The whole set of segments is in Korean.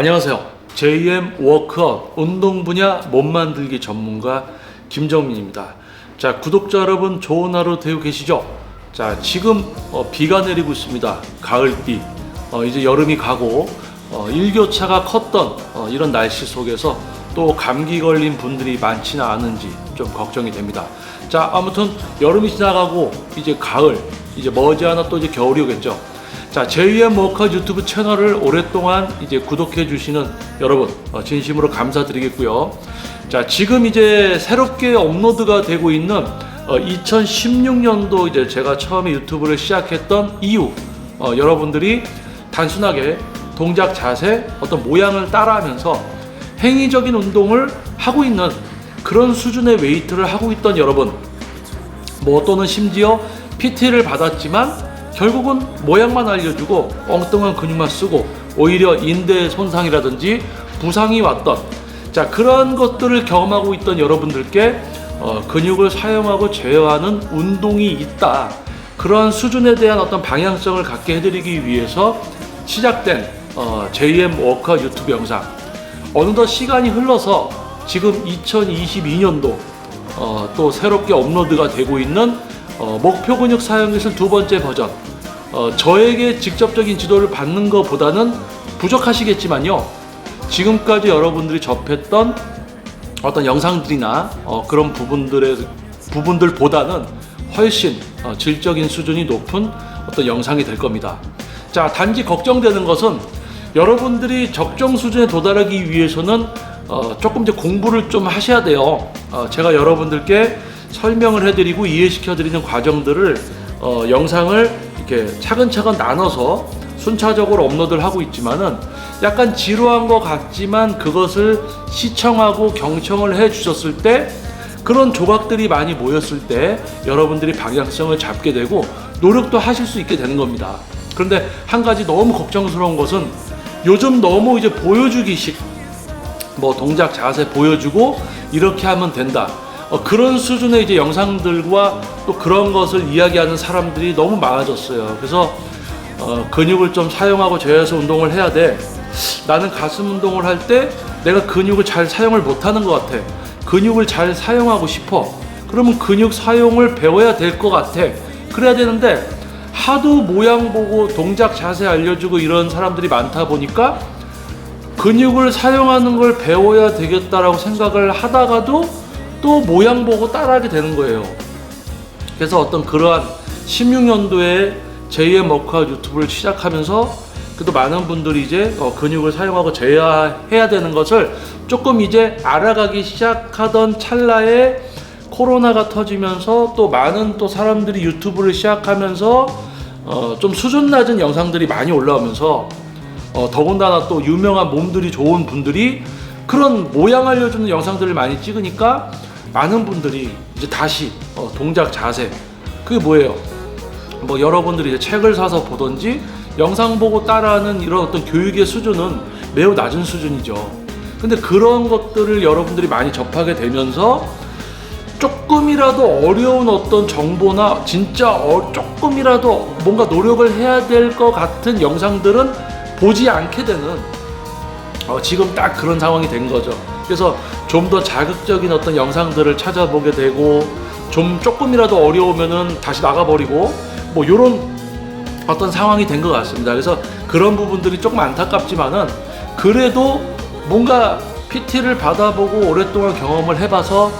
안녕하세요. JM 워크아웃 운동 분야 몸 만들기 전문가 김정민입니다. 자, 구독자 여러분 좋은 하루 되고 계시죠? 자, 지금 어, 비가 내리고 있습니다. 가을비. 어, 이제 여름이 가고 어, 일교차가 컸던 어, 이런 날씨 속에서 또 감기 걸린 분들이 많지는 않은지 좀 걱정이 됩니다. 자, 아무튼 여름이 지나가고 이제 가을, 이제 머지않아 또 이제 겨울이 오겠죠. 자, 제2의 워커 유튜브 채널을 오랫동안 이제 구독해 주시는 여러분 어, 진심으로 감사드리겠고요. 자, 지금 이제 새롭게 업로드가 되고 있는 어, 2016년도 이제 제가 처음에 유튜브를 시작했던 이유 어, 여러분들이 단순하게 동작 자세 어떤 모양을 따라하면서 행위적인 운동을 하고 있는 그런 수준의 웨이트를 하고 있던 여러분 뭐 또는 심지어 PT를 받았지만 결국은 모양만 알려주고 엉뚱한 근육만 쓰고 오히려 인대 손상이라든지 부상이 왔던 자 그러한 것들을 경험하고 있던 여러분들께 어, 근육을 사용하고 제어하는 운동이 있다. 그러한 수준에 대한 어떤 방향성을 갖게 해드리기 위해서 시작된 어, JM 워커 유튜브 영상. 어느덧 시간이 흘러서 지금 2022년도 어, 또 새롭게 업로드가 되고 있는 어, 목표 근육 사용 기술 두 번째 버전. 어, 저에게 직접적인 지도를 받는 것보다는 부족하시겠지만요. 지금까지 여러분들이 접했던 어떤 영상들이나 어, 그런 부분들의 부분들보다는 훨씬 어, 질적인 수준이 높은 어떤 영상이 될 겁니다. 자, 단지 걱정되는 것은 여러분들이 적정 수준에 도달하기 위해서는 어, 조금 이제 공부를 좀 하셔야 돼요. 어, 제가 여러분들께 설명을 해드리고 이해시켜드리는 과정들을 어, 영상을 이렇게 차근차근 나눠서 순차적으로 업로드를 하고 있지만은 약간 지루한 것 같지만 그것을 시청하고 경청을 해 주셨을 때 그런 조각들이 많이 모였을 때 여러분들이 방향성을 잡게 되고 노력도 하실 수 있게 되는 겁니다. 그런데 한 가지 너무 걱정스러운 것은 요즘 너무 이제 보여주기식 뭐 동작 자세 보여주고 이렇게 하면 된다. 어, 그런 수준의 이제 영상들과 또 그런 것을 이야기하는 사람들이 너무 많아졌어요. 그래서 어, 근육을 좀 사용하고 제어해서 운동을 해야 돼. 나는 가슴 운동을 할 때 내가 근육을 잘 사용을 못하는 것 같아. 근육을 잘 사용하고 싶어. 그러면 근육 사용을 배워야 될 것 같아. 그래야 되는데 하도 모양 보고 동작 자세 알려주고 이런 사람들이 많다 보니까 근육을 사용하는 걸 배워야 되겠다라고 생각을 하다가도 또 모양 보고 따라하게 되는 거예요. 그래서 어떤 그러한 16년도에 제2의 머크아 유튜브를 시작하면서 그래도 많은 분들이 이제 어, 근육을 사용하고 제어해야 되는 것을 조금 이제 알아가기 시작하던 찰나에 코로나가 터지면서 또 많은 또 사람들이 유튜브를 시작하면서 어, 좀 수준 낮은 영상들이 많이 올라오면서 어, 더군다나 또 유명한 몸들이 좋은 분들이 그런 모양 알려주는 영상들을 많이 찍으니까 많은 분들이 이제 다시 어, 동작 자세 그게 뭐예요? 뭐 여러분들이 이제 책을 사서 보던지 영상 보고 따라하는 이런 어떤 교육의 수준은 매우 낮은 수준이죠. 근데 그런 것들을 여러분들이 많이 접하게 되면서 조금이라도 어려운 어떤 정보나 진짜 어, 조금이라도 뭔가 노력을 해야 될 것 같은 영상들은 보지 않게 되는 어, 지금 딱 그런 상황이 된 거죠. 그래서 좀 더 자극적인 어떤 영상들을 찾아보게 되고 좀 조금이라도 어려우면은 다시 나가버리고 뭐 이런 어떤 상황이 된 것 같습니다. 그래서 그런 부분들이 조금 안타깝지만은 그래도 뭔가 PT를 받아보고 오랫동안 경험을 해봐서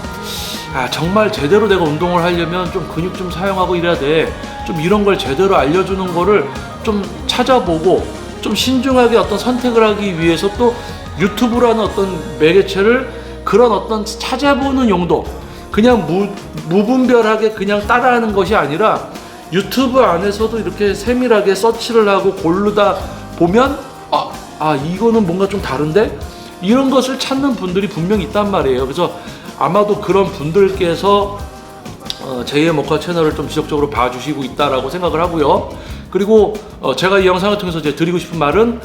아 정말 제대로 내가 운동을 하려면 좀 근육 좀 사용하고 이래야 돼. 좀 이런 걸 제대로 알려주는 거를 좀 찾아보고 좀 신중하게 어떤 선택을 하기 위해서 또 유튜브라는 어떤 매개체를 그런 어떤 찾아보는 용도 그냥 무, 무분별하게 그냥 따라하는 것이 아니라 유튜브 안에서도 이렇게 세밀하게 서치를 하고 고르다 보면 아, 아 이거는 뭔가 좀 다른데 이런 것을 찾는 분들이 분명히 있단 말이에요. 그래서 아마도 그런 분들께서 어, 제2의 목화 채널을 좀 지속적으로 봐주시고 있다라고 생각을 하고요. 그리고 어, 제가 이 영상을 통해서 이제 드리고 싶은 말은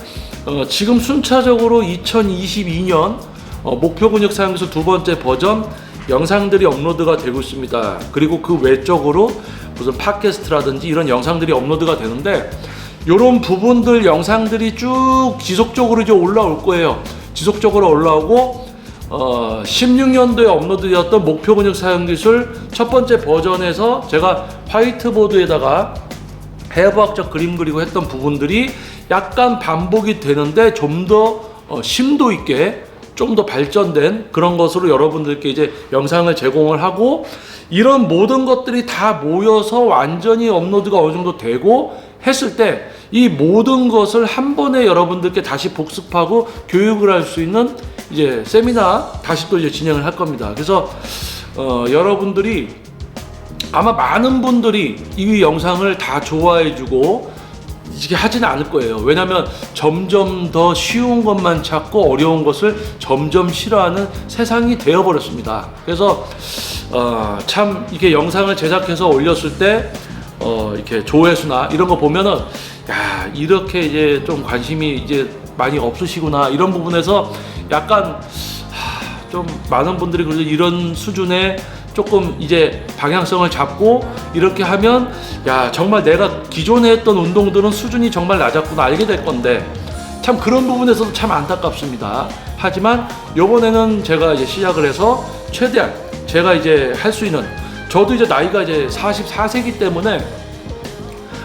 어, 지금 순차적으로 2022년 어, 목표 근육 사용기술 두 번째 버전 영상들이 업로드가 되고 있습니다. 그리고 그 외적으로 무슨 팟캐스트라든지 이런 영상들이 업로드가 되는데 요런 부분들 영상들이 쭉 지속적으로 이제 올라올 거예요. 지속적으로 올라오고 어, 16년도에 업로드되었던 목표 근육 사용 기술 첫 번째 버전에서 제가 화이트보드에다가 해부학적 그림 그리고 했던 부분들이 약간 반복이 되는데 좀더 어, 심도 있게 좀 더 발전된 그런 것으로 여러분들께 이제 영상을 제공을 하고 이런 모든 것들이 다 모여서 완전히 업로드가 어느 정도 되고 했을 때 이 모든 것을 한 번에 여러분들께 다시 복습하고 교육을 할 수 있는 이제 세미나 다시 또 이제 진행을 할 겁니다. 그래서 어, 여러분들이 아마 많은 분들이 이 영상을 다 좋아해주고 이게 하지는 않을 거예요. 왜냐하면 점점 더 쉬운 것만 찾고 어려운 것을 점점 싫어하는 세상이 되어버렸습니다. 그래서 어, 참 이게 영상을 제작해서 올렸을 때 어, 이렇게 조회수나 이런 거 보면은 야 이렇게 이제 좀 관심이 이제 많이 없으시구나 이런 부분에서 약간 하, 좀 많은 분들이 그래도 이런 수준의 조금 이제 방향성을 잡고 이렇게 하면 야 정말 내가 기존에 했던 운동들은 수준이 정말 낮았구나 알게 될 건데 참 그런 부분에서도 참 안타깝습니다. 하지만 요번에는 제가 이제 시작을 해서 최대한 제가 이제 할 수 있는 저도 이제 나이가 이제 44세기 때문에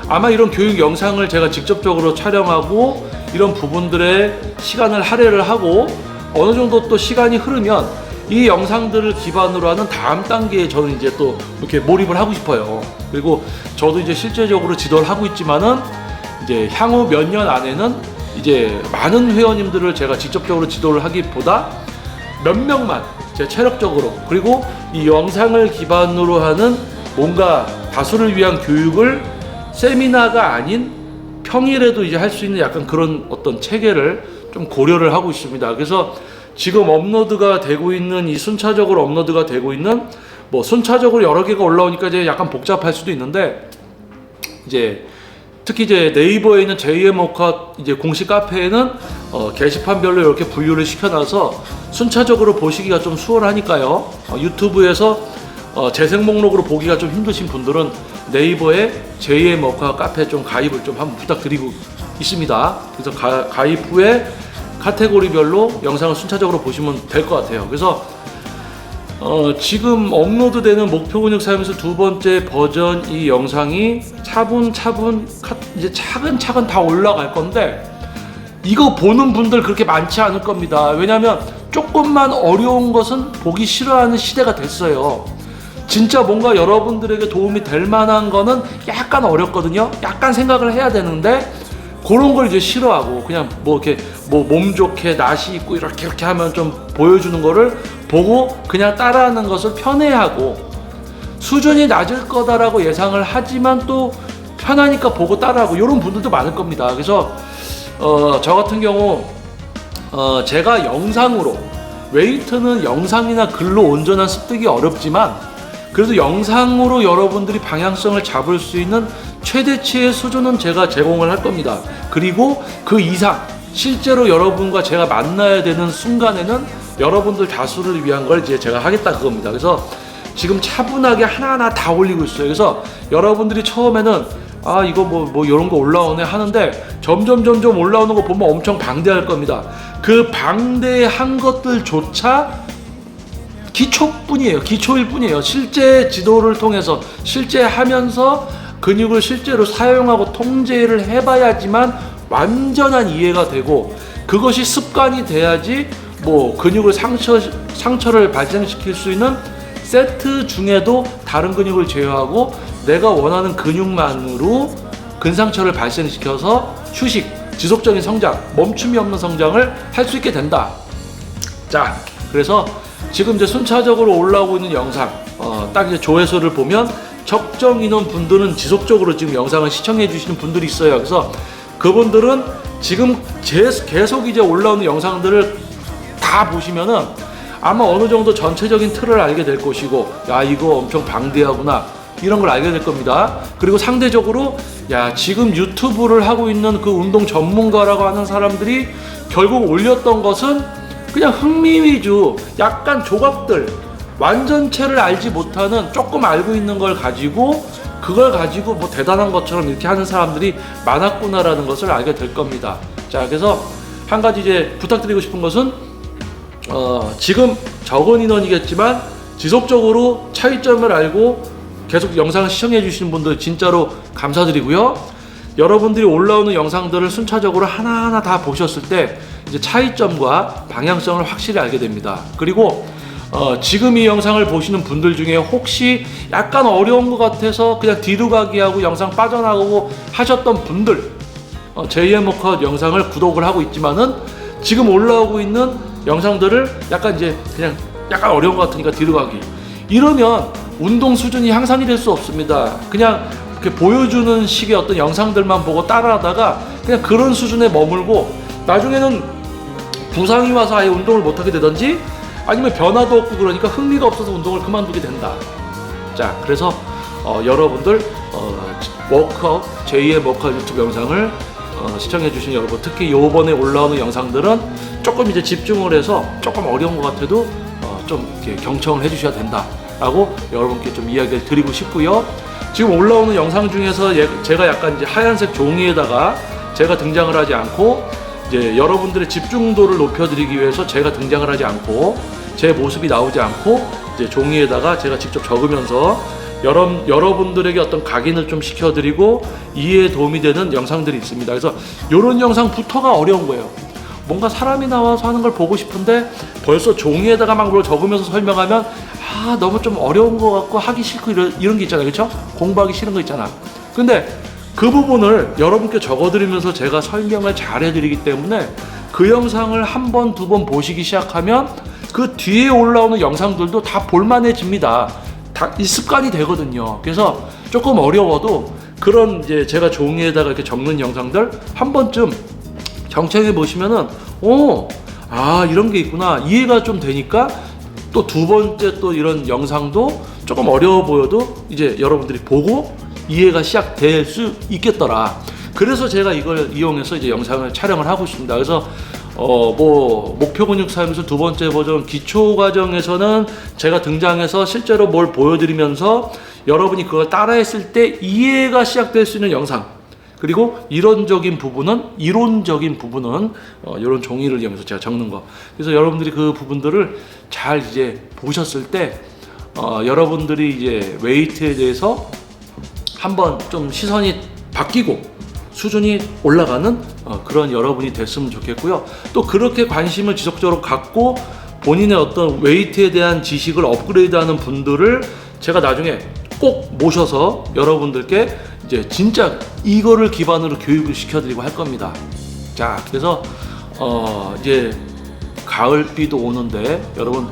아마 이런 교육 영상을 제가 직접적으로 촬영하고 이런 부분들에 시간을 할애를 하고 어느 정도 또 시간이 흐르면 이 영상들을 기반으로 하는 다음 단계에 저는 이제 또 이렇게 몰입을 하고 싶어요. 그리고 저도 이제 실제적으로 지도를 하고 있지만은 이제 향후 몇 년 안에는 이제 많은 회원님들을 제가 직접적으로 지도를 하기보다 몇 명만 제 체력적으로 그리고 이 영상을 기반으로 하는 뭔가 다수를 위한 교육을 세미나가 아닌 평일에도 이제 할 수 있는 약간 그런 어떤 체계를 좀 고려를 하고 있습니다. 그래서 지금 업로드가 되고 있는 이 순차적으로 업로드가 되고 있는 뭐 순차적으로 여러 개가 올라오니까 이제 약간 복잡할 수도 있는데 이제 특히 이제 네이버에 있는 JM 워컷 이제 공식 카페에는 어, 게시판별로 이렇게 분류를 시켜놔서 순차적으로 보시기가 좀 수월하니까요. 어, 유튜브에서 어, 재생 목록으로 보기가 좀 힘드신 분들은 네이버에 JM 워컷 카페 좀 가입을 좀 한번 부탁드리고 있습니다. 그래서 가, 가입 후에 카테고리별로 영상을 순차적으로 보시면 될 것 같아요. 그래서 어, 지금 업로드되는 목표 근육 사용에서 두 번째 버전 이 영상이 차분차분 카- 이제 차근차근 다 올라갈 건데 이거 보는 분들 그렇게 많지 않을 겁니다. 왜냐하면 조금만 어려운 것은 보기 싫어하는 시대가 됐어요. 진짜 뭔가 여러분들에게 도움이 될 만한 거는 약간 어렵거든요. 약간 생각을 해야 되는데 그런 걸 이제 싫어하고 그냥 뭐 이렇게 뭐 몸 좋게 나시 있고 이렇게 이렇게 하면 좀 보여주는 거를 보고 그냥 따라하는 것을 편해하고 수준이 낮을 거다라고 예상을 하지만 또 편하니까 보고 따라하고 이런 분들도 많을 겁니다. 그래서 어, 저 같은 경우 어, 제가 영상으로 웨이트는 영상이나 글로 온전한 습득이 어렵지만 그래도 영상으로 여러분들이 방향성을 잡을 수 있는 최대치의 수준은 제가 제공을 할 겁니다. 그리고 그 이상 실제로 여러분과 제가 만나야 되는 순간에는 여러분들 다수를 위한 걸 이제 제가 하겠다 그겁니다. 그래서 지금 차분하게 하나하나 다 올리고 있어요. 그래서 여러분들이 처음에는 아 이거 뭐뭐 이런 거 올라오네 하는데 점점 점점 올라오는 거 보면 엄청 방대할 겁니다. 그 방대한 것들조차 기초뿐이에요. 기초일 뿐이에요. 실제 지도를 통해서 실제 하면서 근육을 실제로 사용하고 통제를 해봐야지만 완전한 이해가 되고 그것이 습관이 돼야지 뭐 근육을 상처 상처를 발생시킬 수 있는 세트 중에도 다른 근육을 제어하고 내가 원하는 근육만으로 근상처를 발생시켜서 휴식, 지속적인 성장, 멈춤이 없는 성장을 할 수 있게 된다. 자, 그래서 지금 이제 순차적으로 올라오고 있는 영상, 어, 딱 이제 조회수를 보면 적정 인원 분들은 지속적으로 지금 영상을 시청해 주시는 분들이 있어요. 그래서 그분들은 지금 제, 계속 이제 올라오는 영상들을 다 보시면은 아마 어느 정도 전체적인 틀을 알게 될 것이고, 야, 이거 엄청 방대하구나. 이런 걸 알게 될 겁니다. 그리고 상대적으로, 야, 지금 유튜브를 하고 있는 그 운동 전문가라고 하는 사람들이 결국 올렸던 것은 그냥 흥미 위주, 약간 조각들, 완전체를 알지 못하는 조금 알고 있는 걸 가지고 그걸 가지고 뭐 대단한 것처럼 이렇게 하는 사람들이 많았구나라는 것을 알게 될 겁니다. 자, 그래서 한 가지 이제 부탁드리고 싶은 것은 어, 지금 적은 인원이겠지만 지속적으로 차이점을 알고 계속 영상을 시청해 주시는 분들 진짜로 감사드리고요. 여러분들이 올라오는 영상들을 순차적으로 하나하나 다 보셨을 때 이제 차이점과 방향성을 확실히 알게 됩니다. 그리고 어, 지금 이 영상을 보시는 분들 중에 혹시 약간 어려운 것 같아서 그냥 뒤로 가기 하고 영상 빠져나가고 하셨던 분들 어, JM 워컷 영상을 구독을 하고 있지만은 지금 올라오고 있는 영상들을 약간 이제 그냥 약간 어려운 것 같으니까 뒤로 가기 이러면 운동 수준이 향상이 될 수 없습니다. 그냥 이렇게 보여주는 식의 어떤 영상들만 보고 따라하다가 그냥 그런 수준에 머물고 나중에는 부상이 와서 아예 운동을 못하게 되든지 아니면 변화도 없고 그러니까 흥미가 없어서 운동을 그만두게 된다. 자, 그래서 어, 여러분들 어, 워크아웃 제2의 워크아웃 유튜브 영상을 어, 시청해주신 여러분, 특히 요번에 올라오는 영상들은 조금 이제 집중을 해서 조금 어려운 것 같아도 어, 좀 이렇게 경청을 해주셔야 된다라고 여러분께 좀 이야기를 드리고 싶고요. 지금 올라오는 영상 중에서 예- 제가 약간 이제 하얀색 종이에다가 제가 등장을 하지 않고 이제 여러분들의 집중도를 높여드리기 위해서 제가 등장을 하지 않고 제 모습이 나오지 않고 이제 종이에다가 제가 직접 적으면서 여러, 여러분들에게 어떤 각인을 좀 시켜드리고 이해에 도움이 되는 영상들이 있습니다. 그래서 이런 영상부터가 어려운 거예요. 뭔가 사람이 나와서 하는 걸 보고 싶은데 벌써 종이에다가 막 뭘 적으면서 설명하면 아 너무 좀 어려운 것 같고 하기 싫고 이런, 이런 게 있잖아요. 그렇죠? 공부하기 싫은 거 있잖아. 근데 그 부분을 여러분께 적어드리면서 제가 설명을 잘 해드리기 때문에 그 영상을 한 번, 두 번 보시기 시작하면 그 뒤에 올라오는 영상들도 다 볼만해집니다. 다 이 습관이 되거든요. 그래서 조금 어려워도 그런 이제 제가 종이에다가 이렇게 적는 영상들 한 번쯤 정책해 보시면은 오, 아 이런 게 있구나 이해가 좀 되니까 또 두 번째 또 이런 영상도 조금 어려워 보여도 이제 여러분들이 보고 이해가 시작될 수 있겠더라. 그래서 제가 이걸 이용해서 이제 영상을 촬영을 하고 있습니다. 그래서 어 뭐 목표 근육 사용술 두 번째 버전 기초 과정에서는 제가 등장해서 실제로 뭘 보여드리면서 여러분이 그걸 따라했을 때 이해가 시작될 수 있는 영상 그리고 이론적인 부분은 이론적인 부분은 어, 이런 종이를 이용해서 제가 적는 거. 그래서 여러분들이 그 부분들을 잘 이제 보셨을 때 어, 여러분들이 이제 웨이트에 대해서 한번 좀 시선이 바뀌고 수준이 올라가는 어, 그런 여러분이 됐으면 좋겠고요. 또 그렇게 관심을 지속적으로 갖고 본인의 어떤 웨이트에 대한 지식을 업그레이드하는 분들을 제가 나중에 꼭 모셔서 여러분들께 이제 진짜 이거를 기반으로 교육을 시켜드리고 할 겁니다. 자, 그래서 어, 이제 가을비도 오는데 여러분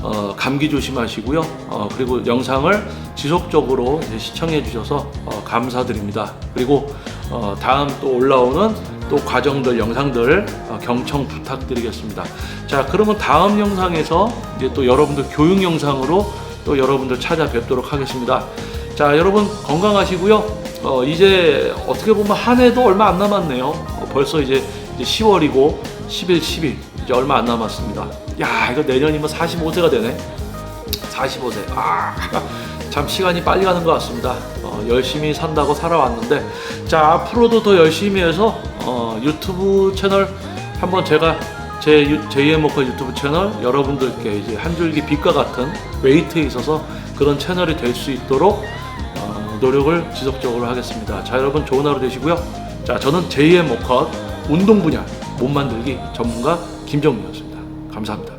어, 감기 조심하시고요. 어, 그리고 영상을 지속적으로 시청해 주셔서 어, 감사드립니다. 그리고 어, 다음 또 올라오는 또 과정들 영상들 어, 경청 부탁드리겠습니다. 자, 그러면 다음 영상에서 이제 또 여러분들 교육 영상으로 또 여러분들 찾아뵙도록 하겠습니다. 자, 여러분 건강하시고요. 어, 이제 어떻게 보면 한 해도 얼마 안 남았네요. 어, 벌써 이제, 이제 10월이고 10일, 10일 이제 얼마 안 남았습니다. 야, 이거 내년이면 45세가 되네. 45세. 아, 참 시간이 빨리 가는 것 같습니다. 어, 열심히 산다고 살아왔는데, 자 앞으로도 더 열심히 해서 어, 유튜브 채널 한번 제가 제 유- JM 워커 유튜브 채널 여러분들께 이제 한 줄기 빛과 같은 웨이트에 있어서 그런 채널이 될 수 있도록 어, 노력을 지속적으로 하겠습니다. 자 여러분 좋은 하루 되시고요. 자 저는 JM 워커 운동 분야 몸 만들기 전문가 김정민이었습니다. 감사합니다.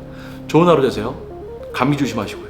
좋은 하루 되세요. 감기 조심하시고요.